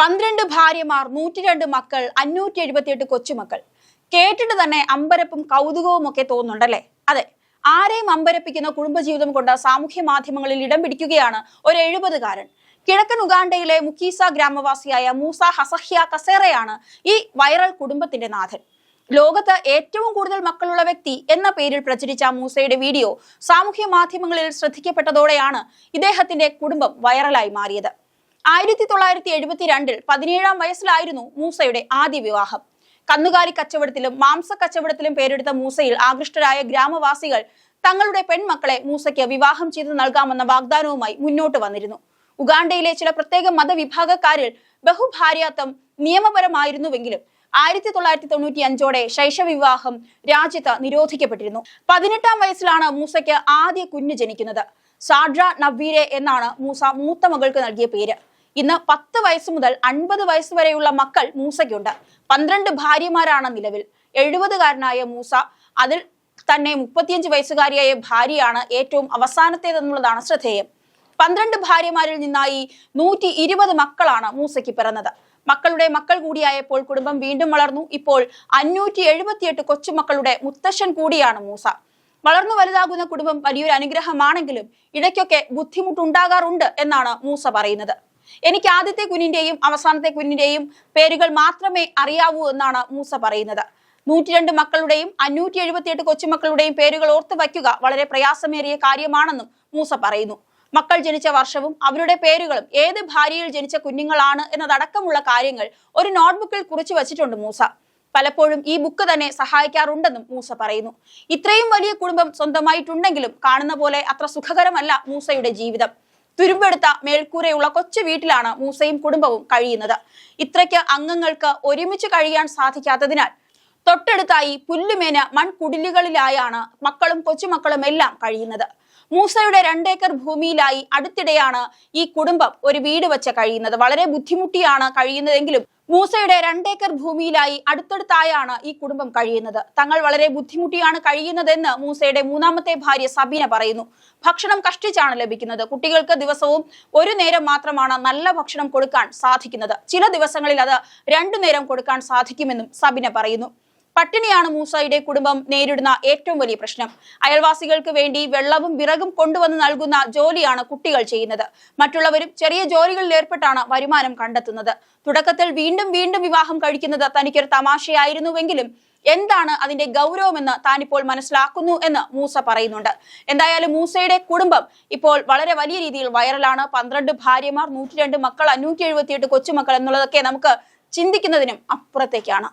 പന്ത്രണ്ട് ഭാര്യമാർ നൂറ്റിരണ്ട് മക്കൾ അഞ്ഞൂറ്റി എഴുപത്തിയെട്ട് കൊച്ചുമക്കൾ. കേട്ടിട്ട് തന്നെ അമ്പരപ്പും കൗതുകവും ഒക്കെ തോന്നുന്നുണ്ടല്ലേ? അതെ ആരെയും അമ്പരപ്പിക്കുന്ന കുടുംബജീവിതം കൊണ്ട് സാമൂഹ്യ മാധ്യമങ്ങളിൽ ഇടം പിടിക്കുകയാണ് ഒരു എഴുപതുകാരൻ. കിഴക്കൻ ഉഗാണ്ടയിലെ മുക്കീസ ഗ്രാമവാസിയായ മൂസ ഹസഹ്യ കസേറയാണ് ഈ വൈറൽ കുടുംബത്തിന്റെ നാഥൻ. ലോകത്ത് ഏറ്റവും കൂടുതൽ മക്കളുള്ള വ്യക്തി എന്ന പേരിൽ പ്രചരിച്ച മൂസയുടെ വീഡിയോ സാമൂഹ്യ മാധ്യമങ്ങളിൽ ശ്രദ്ധിക്കപ്പെട്ടതോടെയാണ് ഇദ്ദേഹത്തിന്റെ കുടുംബം വൈറലായി മാറിയത്. ആയിരത്തി തൊള്ളായിരത്തി എഴുപത്തിരണ്ടിൽ പതിനേഴാം വയസ്സിലായിരുന്നു മൂസയുടെ ആദ്യ വിവാഹം. കന്നുകാലി കച്ചവടത്തിലും മാംസ കച്ചവടത്തിലും പേരെടുത്ത മൂസയിൽ ആകൃഷ്ടരായ ഗ്രാമവാസികൾ തങ്ങളുടെ പെൺമക്കളെ മൂസയ്ക്ക് വിവാഹം ചെയ്തു നൽകാമെന്ന വാഗ്ദാനവുമായി മുന്നോട്ട് വന്നിരുന്നു. ഉഗാണ്ടയിലെ ചില പ്രത്യേക മതവിഭാഗക്കാരിൽ ബഹുഭാര്യാത്വം നിയമപരമായിരുന്നുവെങ്കിലും ആയിരത്തി തൊള്ളായിരത്തി തൊണ്ണൂറ്റി അഞ്ചോടെ ശൈശവിവാഹം രാജ്യത്ത് നിരോധിക്കപ്പെട്ടിരുന്നു. പതിനെട്ടാം വയസ്സിലാണ് മൂസയ്ക്ക് ആദ്യ കുഞ്ഞ് ജനിക്കുന്നത്. സാഡ്ര നവീരെ എന്നാണ് മൂസ മൂത്ത മകൾക്ക് നൽകിയ പേര്. ഇന്ന് പത്ത് വയസ്സ് മുതൽ അൻപത് വയസ്സ് വരെയുള്ള മക്കൾ മൂസയ്ക്കുണ്ട്. പന്ത്രണ്ട് ഭാര്യമാരാണ് നിലവിൽ. എഴുപതുകാരനായ മൂസ അതിൽ തന്നെ മുപ്പത്തിയഞ്ച് വയസ്സുകാരിയായ ഭാര്യയാണ് ഏറ്റവും അവസാനത്തേതെന്നുള്ളതാണ് ശ്രദ്ധേയം. പന്ത്രണ്ട് ഭാര്യമാരിൽ നിന്നായി നൂറ്റി ഇരുപത് മക്കളാണ് മൂസയ്ക്ക് പിറന്നത്. മക്കളുടെ മക്കൾ കൂടിയായപ്പോൾ കുടുംബം വീണ്ടും വളർന്നു. ഇപ്പോൾ അഞ്ഞൂറ്റി എഴുപത്തിയെട്ട് കൊച്ചുമക്കളുടെ മുത്തശ്ശൻ കൂടിയാണ് മൂസ. വളർന്നു വലുതാകുന്ന കുടുംബം വലിയൊരു അനുഗ്രഹമാണെങ്കിലും ഇടയ്ക്കൊക്കെ ബുദ്ധിമുട്ടുണ്ടാകാറുണ്ട് എന്നാണ് മൂസ പറയുന്നത്. എനിക്ക് ആദ്യത്തെ കുഞ്ഞിന്റെയും അവസാനത്തെ കുഞ്ഞിന്റെയും പേരുകൾ മാത്രമേ അറിയാവൂ എന്നാണ് മൂസ പറയുന്നത്. നൂറ്റിരണ്ട് മക്കളുടെയും അഞ്ഞൂറ്റി എഴുപത്തിയെട്ട് കൊച്ചുമക്കളുടെയും പേരുകൾ ഓർത്തു വയ്ക്കുക വളരെ പ്രയാസമേറിയ കാര്യമാണെന്നും മൂസ പറയുന്നു. മക്കൾ ജനിച്ച വർഷവും അവരുടെ പേരുകളും ഏത് ഭാര്യയിൽ ജനിച്ച കുഞ്ഞുങ്ങളാണ് എന്നതടക്കമുള്ള കാര്യങ്ങൾ ഒരു നോട്ട്ബുക്കിൽ കുറിച്ചു വച്ചിട്ടുണ്ട് മൂസ. പലപ്പോഴും ഈ ബുക്ക് തന്നെ സഹായിക്കാറുണ്ടെന്നും മൂസ പറയുന്നു. ഇത്രയും വലിയ കുടുംബം സ്വന്തമായിട്ടുണ്ടെങ്കിലും കാണുന്ന പോലെ അത്ര സുഖകരമല്ല മൂസയുടെ ജീവിതം. തുരുമ്പെടുത്ത മേൽക്കൂരയുള്ള കൊച്ചു വീട്ടിലാണ് മൂസയും കുടുംബവും കഴിയുന്നത്. ഇത്രയ്ക്ക് അംഗങ്ങൾക്ക് ഒരുമിച്ച് കഴിയാൻ സാധിക്കാത്തതിനാൽ തൊട്ടടുത്തായി പുല്ലുമേന മൺകുടിലുകളിലായാണ് മക്കളും കൊച്ചുമക്കളും എല്ലാം കഴിയുന്നത്. മൂസയുടെ രണ്ടേക്കർ ഭൂമിയിലായി അടുത്തിടെയാണ് ഈ കുടുംബം ഒരു വീട് വെച്ച് കഴിയുന്നത്. വളരെ ബുദ്ധിമുട്ടിയാണ് കഴിയുന്നതെങ്കിലും മൂസയുടെ രണ്ടേക്കർ ഭൂമിയിലായി അടുത്തടുത്തായാണ് ഈ കുടുംബം കഴിയുന്നത്. തങ്ങൾ വളരെ ബുദ്ധിമുട്ടിയാണ് കഴിയുന്നതെന്ന് മൂസയുടെ മൂന്നാമത്തെ ഭാര്യ സബീന പറയുന്നു. ഭക്ഷണം കഷ്ടിച്ചാണ് ലഭിക്കുന്നത്. കുട്ടികൾക്ക് ദിവസവും ഒരു നേരം മാത്രമാണ് നല്ല ഭക്ഷണം കൊടുക്കാൻ സാധിക്കുന്നത്. ചില ദിവസങ്ങളിൽ അത് രണ്ടു നേരം കൊടുക്കാൻ സാധിക്കുമെന്നും സബിന പറയുന്നു. പട്ടിണിയാണ് മൂസയുടെ കുടുംബം നേരിടുന്ന ഏറ്റവും വലിയ പ്രശ്നം. അയൽവാസികൾക്ക് വേണ്ടി വെള്ളവും വിറകും കൊണ്ടുവന്ന് നൽകുന്ന ജോലിയാണ് കുട്ടികൾ ചെയ്യുന്നത്. മറ്റുള്ളവരും ചെറിയ ജോലികളിൽ ഏർപ്പെട്ടാണ് വരുമാനം കണ്ടെത്തുന്നത്. തുടക്കത്തിൽ വീണ്ടും വീണ്ടും വിവാഹം കഴിക്കുന്നത് തനിക്കൊരു തമാശയായിരുന്നുവെങ്കിലും എന്താണ് അതിന്റെ ഗൗരവമെന്ന് താനിപ്പോൾ മനസ്സിലാക്കുന്നു എന്ന് മൂസ പറയുന്നുണ്ട്. എന്തായാലും മൂസയുടെ കുടുംബം ഇപ്പോൾ വളരെ വലിയ രീതിയിൽ വൈറലാണ്. പന്ത്രണ്ട് ഭാര്യമാർ നൂറ്റി രണ്ട് മക്കൾ അഞ്ഞൂറ്റി എഴുപത്തിയെട്ട് കൊച്ചുമക്കൾ എന്നുള്ളതൊക്കെ നമുക്ക് ചിന്തിക്കുന്നതിനും അപ്പുറത്തേക്കാണ്.